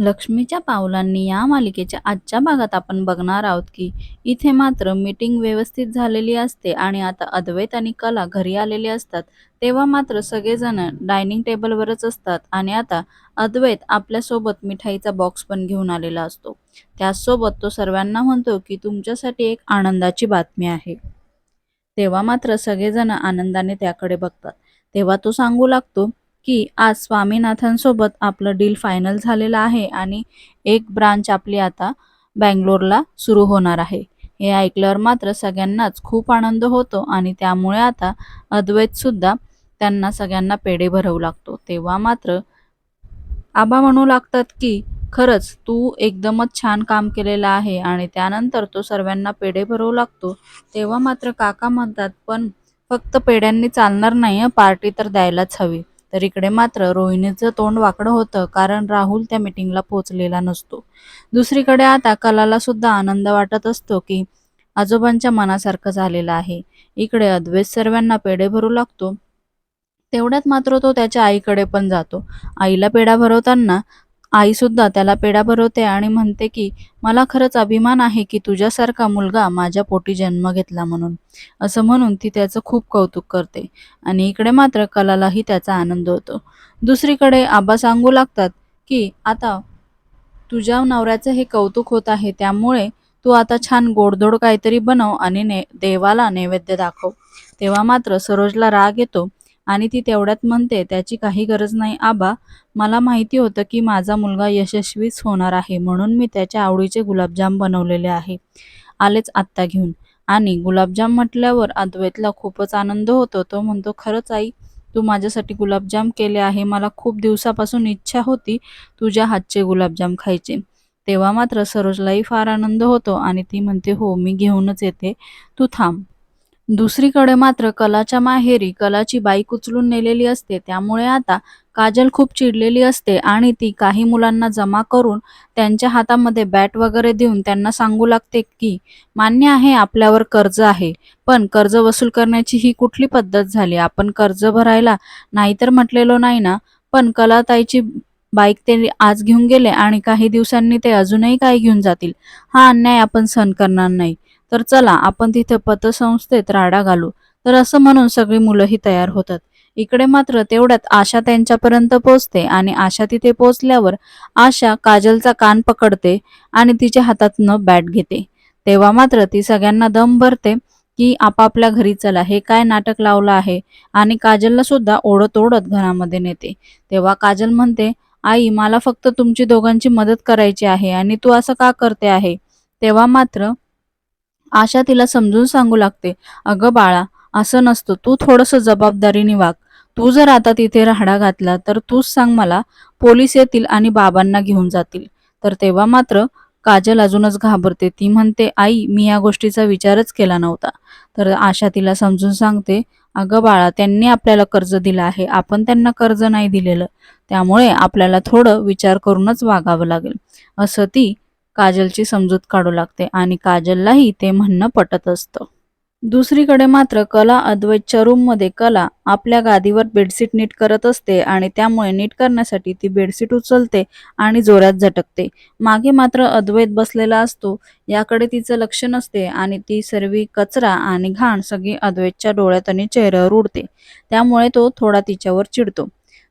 लक्ष्मीच्या पावलांनी या मालिकेच्या आजच्या भागात आपण बघणार आहोत की इथे मात्र मीटिंग व्यवस्थित झालेली असते आणि आता अद्वैत आणि कला घरी आलेले असतात. तेव्हा मात्र सगळेजण डायनिंग टेबलवरच असतात आणि आता अद्वैत आपल्यासोबत मिठाईचा बॉक्स पण घेऊन आलेला असतो. त्याचसोबत तो सर्वांना म्हणतो की तुमच्यासाठी एक आनंदाची बातमी आहे. तेव्हा मात्र सगळेजण आनंदाने त्याकडे बघतात. तेव्हा तो सांगू लागतो की आज स्वामीनाथनसोबत आपलं डील फायनल झालेलं आहे आणि एक ब्रांच आपली आता बँगलोरला सुरू होणार आहे. हे ऐकल्यावर मात्र सगळ्यांनाच खूप आनंद होतो आणि त्यामुळे आता अद्वैतसुद्धा त्यांना सगळ्यांना पेढे भरवू लागतो. तेव्हा मात्र आबा म्हणू लागतात की खरंच तू एकदमच छान काम केलेलं आहे आणि त्यानंतर तो सर्वांना पेढे भरवू लागतो. तेव्हा मात्र काका म्हणतात पण फक्त पेढ्यांनी चालणार नाही पार्टी तर द्यायलाच हवी. तर इकडे मात्र रोहिणीचं तोंड वाकडं होतं कारण राहुल त्या मीटिंगला पोचलेला नसतो. दुसरीकडे आता कलाला सुद्धा आनंद वाटत असतो की आजोबांच्या मनासारखं झालेलं आहे. इकडे अद्वैत सर्वांना पेढे भरू लागतो. तेवढ्यात मात्र तो त्याच्या आईकडे पण जातो. आईला पेढा भरवताना आई सुद्धा त्याला पेढा भरवते आणि म्हणते की मला खरंच अभिमान आहे की तुझ्यासारखा मुलगा माझ्या पोटी जन्म घेतला म्हणून. असं म्हणून ती त्याचं खूप कौतुक करते. आणि इकडे मात्र कलालाही त्याचा आनंद होतो. दुसरीकडे आबा सांगू लागतात की आता तुझ्या नवऱ्याचं हे कौतुक होत आहे त्यामुळे तू आता छान गोडधोड काहीतरी बनव आणि ने देवाला नैवेद्य दाखव. तेव्हा मात्र सरोजला राग येतो आणि ती तेवढ्यात म्हणते त्याची काही गरज नाही आबा. मला माहिती होतं की माझा मुलगा यशस्वीच होणार आहे म्हणून मी त्याच्या आवडीचे गुलाबजाम बनवलेले आहे. आलेच आत्ता घेऊन. आणि गुलाबजाम म्हटल्यावर अद्वैतला खूपच आनंद होतो. तो म्हणतो खरंच आई तू माझ्यासाठी गुलाबजाम केले आहे. मला खूप दिवसापासून इच्छा होती तुझ्या हातचे गुलाबजाम खायचे. तेव्हा मात्र सरोजलाही फार आनंद होतो आणि ती म्हणते हो मी घेऊनच येते. तू थांब. दुसरीकडे मात्र कलाच्या माहेरी कलाची बाईक उचलून नेलेली असते. त्यामुळे आता काजल खूप चिडलेली असते आणि ती काही मुलांना जमा करून त्यांच्या हातामध्ये बॅट वगैरे देऊन त्यांना सांगू लागते की मान्य आहे आपल्यावर कर्ज आहे पण कर्ज वसूल करण्याची ही कुठली पद्धत झाली? आपण कर्ज भरायला नाहीतर म्हटलेलो नाही ना पण कलाताईची बाईक ते आज घेऊन गेले आणि काही दिवसांनी ते अजूनही काही घेऊन जातील? हा अन्याय आपण सहन करणार नाही. तर चला आपण तिथे पतसंस्थेत राडा घालू. तर असं म्हणून सगळी मुलंही तयार होतात. इकडे मात्र तेवढ्यात आशा त्यांच्यापर्यंत पोहोचते आणि आशा तिथे पोहोचल्यावर आशा काजलचा कान पकडते आणि तिच्या हातातनं बॅट घेते. तेव्हा मात्र ती सगळ्यांना दम भरते की आपापल्या घरी चला हे काय नाटक लावलं आहे? आणि काजलला सुद्धा ओढत ओढत घरामध्ये नेते. तेव्हा काजल म्हणते आई मला फक्त तुमची दोघांची मदत करायची आहे आणि तू असं का करते आहे? तेव्हा मात्र आशा तिला समजून सांगू लागते. अगं बाळा असं नसतं. तू थोडंसं जबाबदारीने वाग. तू जर आता तिथे राहडा घातला तर तूच सांग मला पोलीस येतील आणि बाबांना घेऊन जातील. तर तेव्हा मात्र काजल अजूनच घाबरते. ती म्हणते आई मी या गोष्टीचा विचारच केला नव्हता. तर आशा तिला समजून सांगते अगं बाळा त्यांनी आपल्याला कर्ज दिलं आहे. आपण त्यांना कर्ज नाही दिलेलं. त्यामुळे आपल्याला थोडं विचार करूनच वागावं लागेल. असं ती काजलची समजूत काढू लागते आणि काजललाही ते म्हणणं पटत असतं. दुसरीकडे मात्र कला अद्वैतच्या रूममध्ये कला आपल्या गादीवर बेडशीट नीट करत असते आणि त्यामुळे नीट करण्यासाठी ती बेडशीट उचलते आणि जोरात झटकते. मागे मात्र अद्वैत बसलेला असतो याकडे तिचं लक्ष नसते आणि ती सर्व कचरा आणि घाण सगळी अद्वैतच्या डोळ्यात आणि चेहऱ्यावर उडते. त्यामुळे तो थोडा तिच्यावर चिडतो.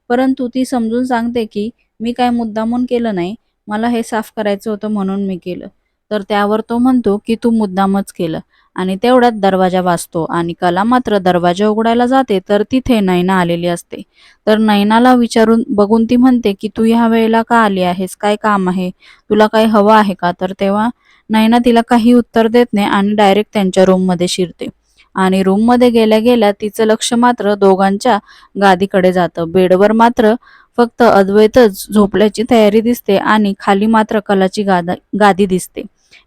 परंतु ती समजून सांगते की मी काय मुद्दामून केलं नाही मला हे साफ करायचं होतं म्हणून मी केलं. तर त्यावर तो म्हणतो की तू मुद्दामच केलं. आणि तेवढ्यात दरवाजा वाचतो आणि कला मात्र दरवाजा उघडायला जाते तर तिथे नैना आलेली असते. तर नैनाला विचारून बघून ती म्हणते की तू ह्या वेळेला का आली आहेस? काय काम आहे? तुला काय हवं आहे का? तर तेव्हा नैना तिला काही उत्तर देत नाही आणि डायरेक्ट त्यांच्या रूममध्ये शिरते. आणि रूममध्ये गेल्या गेल्या तिचं लक्ष मात्र दोघांच्या गादीकडे जातं. बेडवर मात्र फक्त अद्वैतच झोपल्याची तयारी दिसते आणि खाली मात्र कलाची गादा गादी दिसते.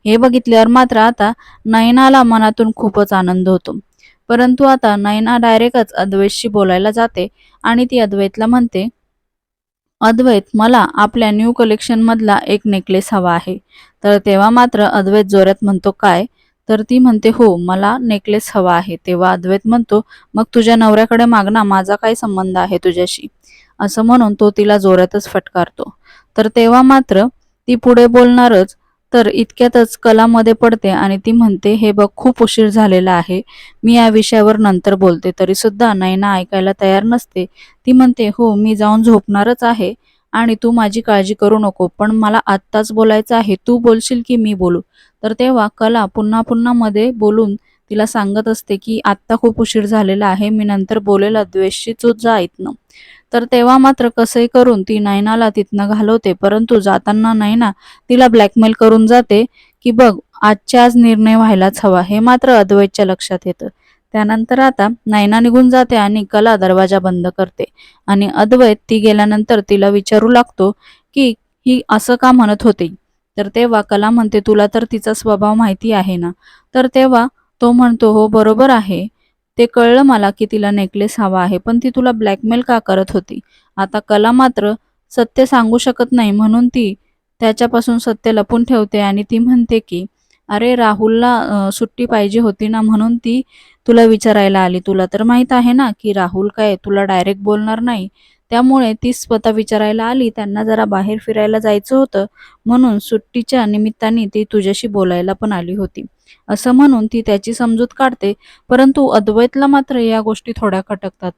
हे बघितल्यावर मात्र आता नयनाला मनातून खूपच आनंद होतो. परंतु आता नयना डायरेक्टच अद्वैतशी बोलायला जाते आणि ती अद्वैतला म्हणते अद्वैत मला आपल्या न्यू कलेक्शन मधला एक नेकलेस हवा आहे तर तेव्हा मात्र अद्वैत जोरात म्हणतो काय तर ती म्हणते हो मला नेकलेस हवा आहे. तेव्हा अद्वैत म्हणतो मग तुझ्या नवऱ्याकडे मागणं माझा काय संबंध आहे तुझ्याशी? असं म्हणून तो तिला जोरातच फटकारतो. तर तेव्हा मात्र ती पुढे बोलणारच तर इतक्यातच कलामध्ये पडते आणि ती म्हणते हे बघ खूप उशीर झालेला आहे. मी या विषयावर नंतर बोलते. तरी सुद्धा नैना ऐकायला तयार नसते. ती म्हणते हो मी जाऊन झोपणारच आहे आणि तू माझी काळजी करू नको पण मला आत्ताच बोलायचं आहे. तू बोलशील की मी बोलू. तर तेव्हा कला पुन्हा पुन्हा मध्ये बोलून तिला सांगत असते की आत्ता खूप उशीर झालेला आहे मी नंतर बोलेल अद्वेषची चूक जा तर तेव्हा मात्र कसंही करून ती नैनाला तिथनं घालवते परंतु जाताना नैना तिला ब्लॅकमेल करून जाते की बघ आजच्या आज निर्णय व्हायलाच हवा. हे मात्र अद्वैतच्या लक्षात येतं. त्यानंतर आता नैना निघून जाते आणि कला दरवाजा बंद करते. आणि अद्वैत ती गेल्यानंतर तिला विचारू लागतो की ही असं का म्हणत होती? तर तेव्हा कला म्हणते तुला तर तिचा स्वभाव माहिती आहे ना. तर तेव्हा तो म्हणतो हो बरोबर आहे. ते कळलं मला की तिला नेकलेस हवा आहे पण ती तुला ब्लॅकमेल का करत होती? आता कला मात्र सत्य सांगू शकत नाही म्हणून ती त्याच्यापासून सत्य लपून ठेवते आणि ती म्हणते की अरे राहुलला सुट्टी पाहिजे होती ना म्हणून ती तुला विचारायला आली. तुला तर माहीत आहे ना की राहुल काय तुला डायरेक्ट बोलणार नाही. त्यामुळे ती स्वतः विचारायला आली त्यांना जरा बाहेर फिरायला जायचं होतं म्हणून सुट्टीच्या निमित्ताने ती तुझ्याशी बोलायला पण आली होती. असं म्हणून ती त्याची समजूत काढते परंतु अद्वैतला मात्र या गोष्टी थोड्या खटकतात.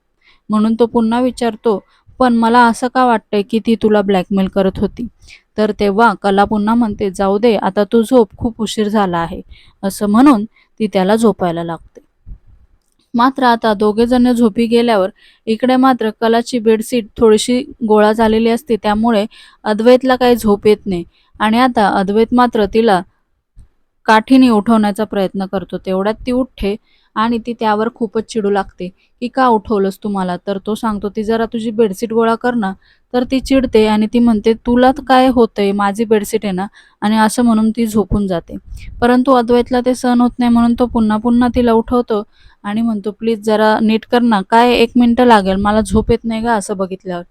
म्हणून तो पुन्हा विचारतो पण मला असं का वाटतंय की ती तुला ब्लॅकमेल करत होती? तर तेव्हा कला पुन्हा म्हणते जाऊ दे आता तू झोप खूप उशीर झाला आहे. असं म्हणून ती त्याला झोपायला लागते. मात्र आता दोघेजण झोपी गेल्यावर इकडे मात्र कलाची बेडशीट थोडीशी गोळा झालेली असते त्यामुळे अद्वैतला काही झोप येत नाही. आणि आता अद्वैत मात्र तिला काठीने उठवण्याचा प्रयत्न करतो. तेवढ्यात ती उठते आणि ती त्यावर खूपच चिडू लागते. की का उठवलंस तू मला तर तो सांगतो ती जरा तुझी बेडशीट गोळा कर ना. तर ती चिडते आणि ती म्हणते तुला तर काय होतंय? माझी बेडशीट आहे ना? आणि असं म्हणून ती झोपून जाते. परंतु अद्वैतला ते सहन होत नाही म्हणून तो पुन्हा पुन्हा तिला उठवतो आणि म्हणतो प्लीज जरा नीट कर ना काय एक मिनटं लागेल मला झोप येत नाही का असं बघितल्यावर.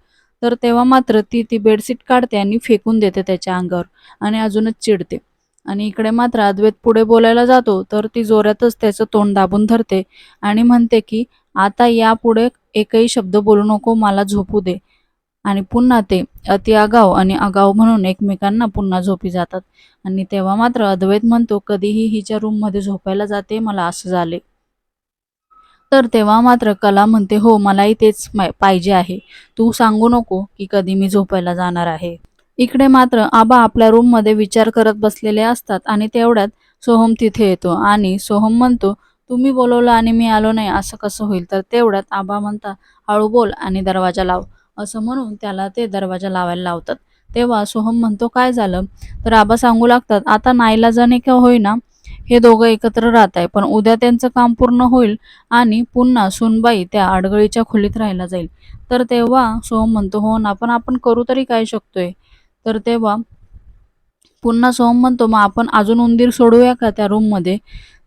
तर तेव्हा मात्र ती ती बेडशीट काढते आणि फेकून देते त्याच्या अंगावर आणि अजूनच चिडते. आणि इकडे मात्र अद्वैत पुढे बोलायला जातो तर ती जोरातच त्याचं तोंड दाबून धरते आणि म्हणते की आता यापुढे एकही शब्द बोलू नको मला झोपू दे. आणि पुन्हा ते अति आगाव आणि आगाव म्हणून एकमेकांना पुन्हा झोपी जातात. आणि तेव्हा मात्र अद्वैत म्हणतो कधीही हिच्या रूममध्ये झोपायला जाते मला असं झाले. तर तेव्हा मात्र कला म्हणते हो मलाही तेच पाहिजे आहे. तू सांगू नको की कधी मी झोपायला जाणार आहे. इकडे मात्र आबा आपल्या रूममध्ये विचार करत बसलेले असतात आणि तेवढ्यात सोहम तिथे येतो आणि सोहम म्हणतो तुम्ही बोलवलं आणि मी आलो नाही असं कसं होईल? तर तेवढ्यात आबा म्हणता हळू बोल आणि दरवाजा लाव. असं म्हणून त्याला ते दरवाजा लावायला लावतात. तेव्हा सोहम म्हणतो काय झालं? तर आबा सांगू लागतात आता नाईलाजाने का होईना हे दोघं एकत्र राहत आहे. पण उद्या त्यांचं काम पूर्ण होईल आणि पुन्हा सुनबाई त्या आडगळीच्या खोलीत राहायला जाईल. तर तेव्हा सोहम म्हणतो हो ना पण आपण करू तरी काय शकतोय? तर तेव्हा पुन्हा सोहम म्हणतो मग आपण अजून उंदीर सोडूया का त्या रूममध्ये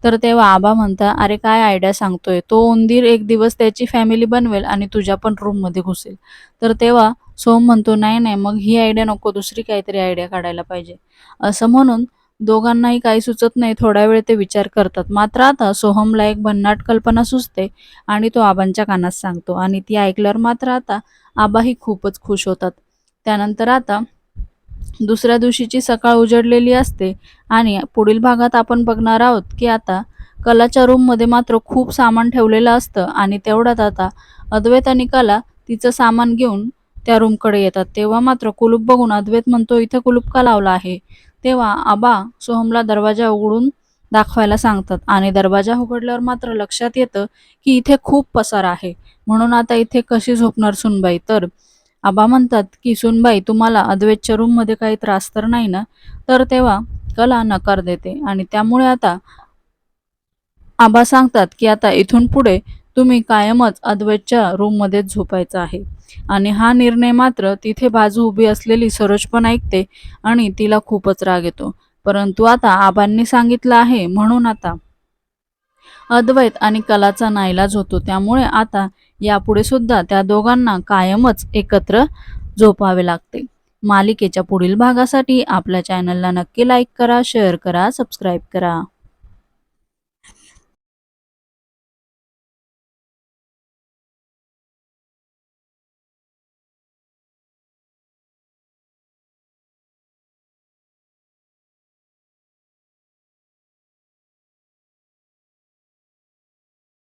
तर तेव्हा आबा म्हणता अरे काय आयडिया सांगतोय? तो उंदीर एक दिवस त्याची फॅमिली बनवेल आणि तुझ्या पण रूममध्ये घुसेल. तर तेव्हा सोहम म्हणतो नाही नाही मग ही आयडिया नको दुसरी काहीतरी आयडिया काढायला पाहिजे. असं म्हणून दोघांनाही काही सुचत नाही थोडा वेळ ते विचार करतात. मात्र आता सोहमला एक भन्नाट कल्पना सुचते आणि तो आबांच्या कानात सांगतो आणि ती ऐकल्यावर मात्र आता आबाही खूपच खुश होतात. त्यानंतर आता दुसऱ्या दिवशीची सकाळ उजडलेली असते आणि पुढील भागात आपण बघणार आहोत की आता कलाच्या रूममध्ये मात्र खूप सामान ठेवलेलं असतं आणि तेवढ्यात आता अद्वैत आणि कला तिचं सामान घेऊन त्या रूमकडे येतात. तेव्हा मात्र कुलूप बघून अद्वैत म्हणतो इथं कुलूप का लावला आहे? तेव्हा आबा सोहमला दरवाजा उघडून दाखवायला सांगतात. आणि दरवाजा उघडल्यावर मात्र लक्षात येतं की इथे खूप पसार आहे. म्हणून आता इथे कशी झोपणार सुनबाई? तर आबा म्हणतात की सुनबाई तुम्हाला अद्वैतच्या रूममध्ये काही त्रास तर नाही ना? तर तेव्हा कला नकार देते. आणि त्यामुळे आता आबा सांगतात की आता इथून पुढे तुम्ही कायमच अद्वैतच्या रूममध्येच झोपायचं आहे. आणि हा निर्णय मात्र तिथे बाजू उभी असलेली सरोज पण ऐकते आणि तिला खूपच राग येतो. परंतु आता आबांनी सांगितलं आहे म्हणून आता अद्वैत आणि कलाचा नाईलाज होतो. त्यामुळे आता यापुढे सुद्धा त्या दोघांना कायमच एकत्र झोपावे लागते. मालिकेच्या पुढील भागासाठी आपल्या चॅनलला नक्की लाईक करा शेअर करा सबस्क्राईब करा.